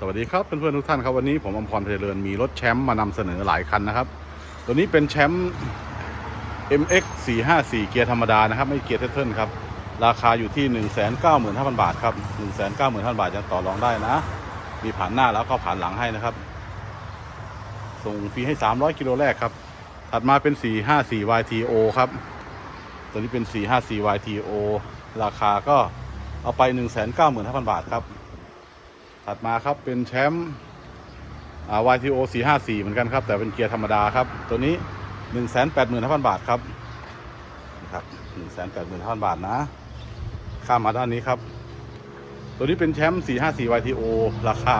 สวัสดีครับเพื่อนๆทุกท่านครับวันนี้ผมอมพรเพลินมีรถแชมป์มานำเสนอหลายคันนะครับ ตัวนี้เป็นแชมป์ MX 454เกียร์ธรรมดานะครับ ไม่เกียร์เทเทิลครับ ราคาอยู่ที่ 195,000 บาทครับ 195,000 บาทยังต่อรองได้นะ มีผ่านหน้าแล้วก็ผ่านหลังให้นะครับ ส่งฟรีให้ 300 กิโลแรกครับ ถัดมาเป็น 454 YTO ครับ ตัวนี้เป็น 454 YTO ราคาก็เอาไป 195,000 บาทครับ ถัดมาครับเป็นแชมป์อ่า YTO 454 เหมือนกันครับ แต่เป็นเกียร์ธรรมดาครับ ตัวนี้ 185,000 บาทครับนะครับ185,000 บาทนะ ข้ามมาด้านนี้ครับ ตัวนี้เป็นแชมป์ 454 YTO ราคา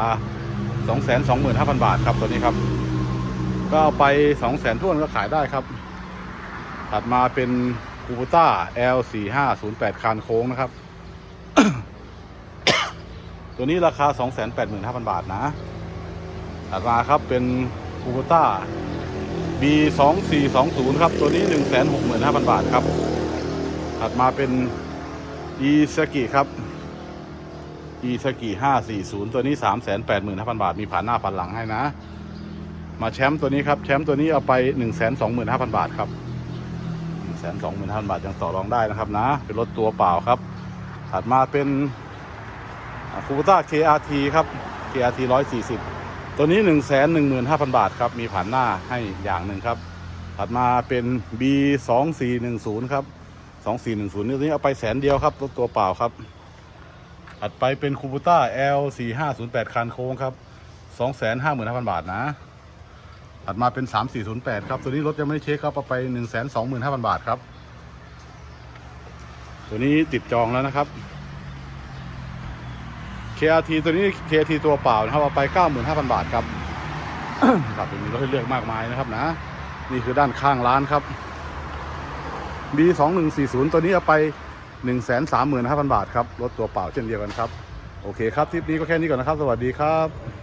225,000 บาทครับตัวนี้ครับ ก็เอาไป 200,000ท่วนก็ขายได้ครับ ถัดมาเป็นคูปต้า L4508 คานโค้งนะครับ ตัวนี้ราคา 285,000 บาทนะถัดมาครับเป็นคูปต้า B2420 ครับ ตัวนี้ 165,000 บาทครับ ถัดมาเป็นอีซากิครับอีซากิ540 ตัวนี้ 385,000 บาท มีผ่านหน้าผ่านหลังให้นะ มาแชมป์ตัวนี้ครับ แชมป์ตัวนี้เอาไป 125,000 บาทครับ 125,000 บาทยังต่อรองได้นะครับนะ เป็นรถตัวเปล่าครับ ถัดมาเป็น คูปต้า KRT ครับ KRT 140 ตัวนี้ 115,000 บาทครับ มีผ่านหน้าให้อย่างหนึ่งครับ ถัดมาเป็น B2410 ครับ 2410 นี่ตัวนี้เอาไปแสนเดียวครับรถตัวเปล่าครับ ถัดไปเป็นคูปต้า L4508 คันโค้งครับ 255,000 บาทนะถัดมาเป็น 3408 ครับ ตัวนี้รถยังไม่ได้เช็คครับเอาไป 125,000 บาทครับ ตัวนี้ติดจองแล้วนะครับ KRT ตัวนี้ KRT ตัวเปล่านะครับเอาไป 95,000 บาทครับครับมีรถให้เลือกมากมายนะครับนะ นี่คือด้านข้างร้านครับ B2140 ตัวนี้เอาไป 135,000 บาทครับรถตัวเปล่าเช่นเดียวกันครับ โอเคครับทริปนี้ก็แค่นี้ก่อนนะครับ สวัสดีครับ